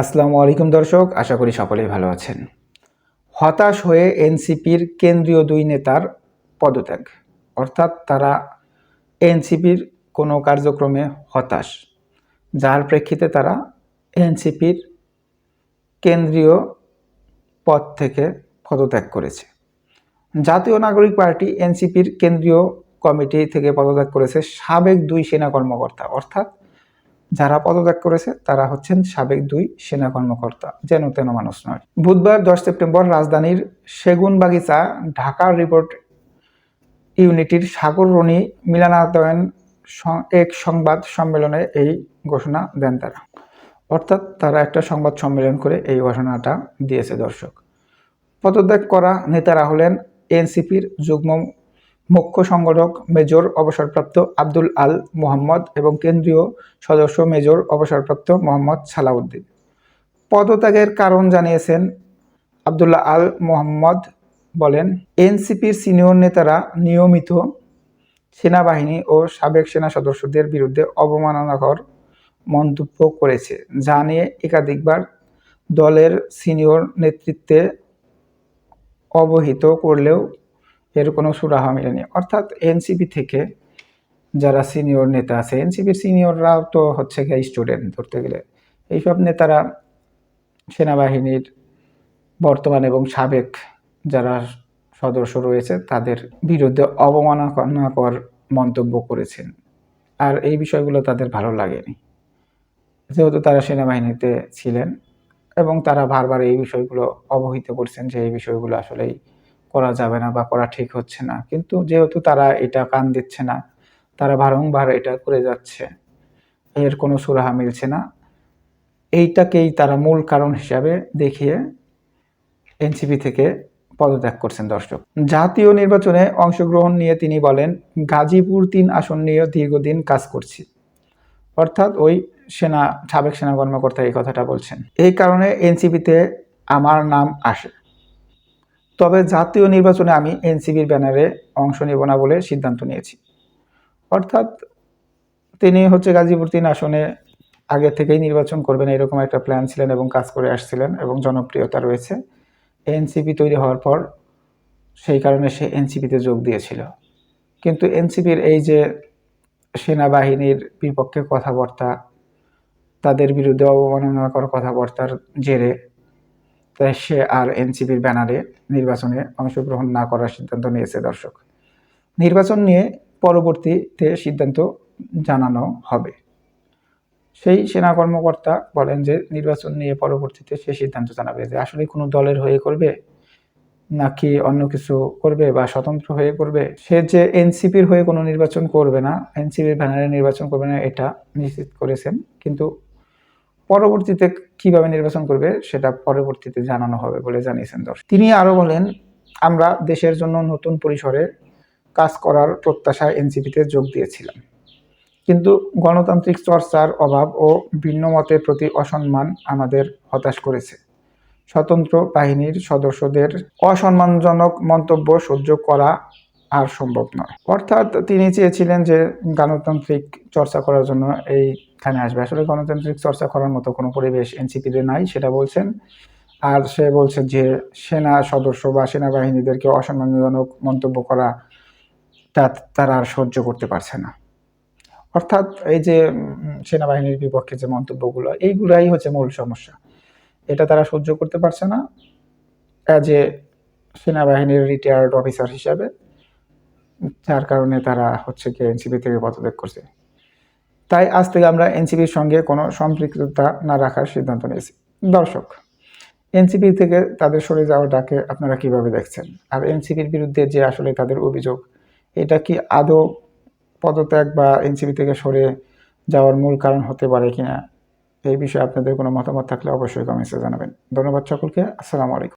আসসালামু আলাইকুম দর্শক, আশা করি সকলেই ভালো আছেন। হতাশ হয়ে এনসিপির কেন্দ্রীয় দুই নেতার পদত্যাগ, অর্থাৎ তারা এনসিপির কোনো কার্যক্রমে হতাশ, যার প্রেক্ষিতে তারা এনসিপির কেন্দ্রীয় পদ থেকে পদত্যাগ করেছে। জাতীয় নাগরিক পার্টি এনসিপির কেন্দ্রীয় কমিটি থেকে পদত্যাগ করেছে সাবেক দুই সেনা কর্মকর্তা, অর্থাৎ যারা পদত্যাগ করেছে, তারা হচ্ছেন সাবেক দুই সেনা কর্মকর্তা যেন তেন মানুষ নয় বুধবার দশ সেপ্টেম্বর রাজধানীর সেগুনবাগিচা ঢাকা রিপোর্ট ইউনিটির সাগর রনি মিলনায়তন স- এক সংবাদ সম্মেলনে এই ঘোষণা দেন তারা। অর্থাৎ তারা একটা সংবাদ সম্মেলন করে এই ঘোষণাটা দিয়েছে দর্শক। পদত্যাগ করা নেতারা হলেন এনসিপির যুগ্ম মুখ্য সংগঠক মেজর অবসরপ্রাপ্ত আব্দুল আল মোহাম্মদ এবং কেন্দ্রীয় সদস্য মেজর অবসরপ্রাপ্ত মোহাম্মদ সালাউদ্দিন। পদত্যাগের কারণ জানিয়েছেন আবদুল্লাহ আল মোহাম্মদ বলেন, এনসিপির সিনিয়র নেতারা নিয়মিত সেনাবাহিনী ও সাবেক সেনা সদস্যদের বিরুদ্ধে অবমাননাকর মন্তব্য করেছে, যা নিয়ে একাধিকবার দলের সিনিয়র নেতৃত্বে অবহিত করলেও এর কোনো সুরাহা মেলেনি। অর্থাৎ এনসিপি থেকে যারা সিনিয়র নেতা আছে, এনসিপির সিনিয়ররাও তো হচ্ছে গিয়ে স্টুডেন্ট ধরতে গেলে। এইসব নেতারা সেনাবাহিনীর বর্তমান এবং সাবেক যারা সদস্য রয়েছে, তাদের বিরুদ্ধে অবমাননাকর মন্তব্য করেছেন। আর এই বিষয়গুলো তাদের ভালো লাগেনি। যেহেতু তারা সেনাবাহিনীতে ছিলেন এবং তারা বারবার এই বিষয়গুলো অবহিত করছেন যে এই বিষয়গুলো আসলেই করা যাবে না বা করা ঠিক হচ্ছে না। কিন্তু যেহেতু তারা এটা কান দিচ্ছে না, তারা বারংবার এটা করে যাচ্ছে। এর কোনো সুরাহা মিলছে না। এইটাকেই তারা মূল কারণ হিসাবে দেখিয়ে এনসিপি থেকে পদত্যাগ করছেন দর্শক। জাতীয় নির্বাচনে অংশগ্রহণ নিয়ে তিনি বলেন, গাজীপুর তিন আসন নিয়ে দীর্ঘদিন কাজ করছি। অর্থাৎ ওই সেনা, সাবেক সেনা কর্মকর্তা এই কথাটা বলছেন। এই কারণে এনসিপিতে আমার নাম আসে। তবে জাতীয় নির্বাচনে আমি এনসিপির ব্যানারে অংশ নেব না বলে সিদ্ধান্ত নিয়েছি। অর্থাৎ তিনি হচ্ছে গাজীপুর তিন আসনে আগে থেকেই নির্বাচন করবেন এরকম একটা প্ল্যান ছিলেন এবং কাজ করে আসছিলেন এবং জনপ্রিয়তা রয়েছে। এনসিপি তৈরি হওয়ার পর সেই কারণে সে এনসিপিতে যোগ দিয়েছিল। কিন্তু এনসিপির এই যে সেনাবাহিনীর বিপক্ষে কথাবার্তা, তাদের বিরুদ্ধে অবমাননাকর কথাবার্তার জেরে তাই সে আর এনসিপির ব্যানারে নির্বাচনে অংশগ্রহণ না করার সিদ্ধান্ত নিয়েছে দর্শক। নির্বাচন নিয়ে পরবর্তীতে সিদ্ধান্ত জানানো হবে। সেই সেনা কর্মকর্তা বলেন যে, নির্বাচন নিয়ে পরবর্তীতে সে সিদ্ধান্ত জানাবে যে, আসলে কোনো দলের হয়ে করবে নাকি অন্য কিছু করবে বা স্বতন্ত্র হয়ে করবে? সে যে এনসিপির হয়ে কোনো নির্বাচন করবে না, এনসিপির ব্যানারে নির্বাচন করবে না, এটা নিশ্চিত করেছেন। কিন্তু পরবর্তীতে কীভাবে নির্বাচন করবে সেটা পরবর্তীতে জানানো হবে বলে জানিয়েছেন দর্শক। তিনি আরও বলেন, আমরা দেশের জন্য নতুন পরিসরে কাজ করার প্রত্যাশায় এনসিপিতে যোগ দিয়েছিলাম। কিন্তু গণতান্ত্রিক চর্চার অভাব ও ভিন্ন মতের প্রতি অসম্মান আমাদের হতাশ করেছে। স্বতন্ত্র বাহিনীর সদস্যদের অসম্মানজনক মন্তব্য সহ্য করা আর সম্ভব নয়। অর্থাৎ তিনি চেয়েছিলেন যে গণতান্ত্রিক চর্চা করার জন্য এইখানে আসবে। আসলে গণতান্ত্রিক চর্চা করার মতো কোনো পরিবেশ এনসিপিতে নাই, সেটা বলছেন। আর সে বলছে যে সেনা সদস্য বা সেনাবাহিনীদেরকে অসম্মানজনক মন্তব্য করা তা তারা আর সহ্য করতে পারছে না। অর্থাৎ এই যে সেনাবাহিনীর বিপক্ষে যে মন্তব্যগুলো, এইগুলাই হচ্ছে মূল সমস্যা। এটা তারা সহ্য করতে পারছে না। অ্যাজ এ সেনাবাহিনীর রিটায়ার্ড অফিসার হিসাবে। যার কারণে তারা হচ্ছে কি এনসিপি থেকে পদত্যাগ করছে। তাই আজ থেকে আমরা এনসিপির সঙ্গে কোনো সম্পৃক্ততা না রাখার সিদ্ধান্ত নিয়েছি। দর্শক, এনসিপি থেকে তাদের সরে যাওয়াটাকে আপনারা কীভাবে দেখছেন? আর এনসিপির বিরুদ্ধে যে আসলে তাদের অভিযোগ, এটা কি আদৌ পদত্যাগ বা এনসিপি থেকে সরে যাওয়ার মূল কারণ হতে পারে কিনা, এই বিষয়ে আপনাদের কোনো মতামত থাকলে অবশ্যই কমেন্টসে জানাবেন। ধন্যবাদ সকলকে, আসসালামু আলাইকুম।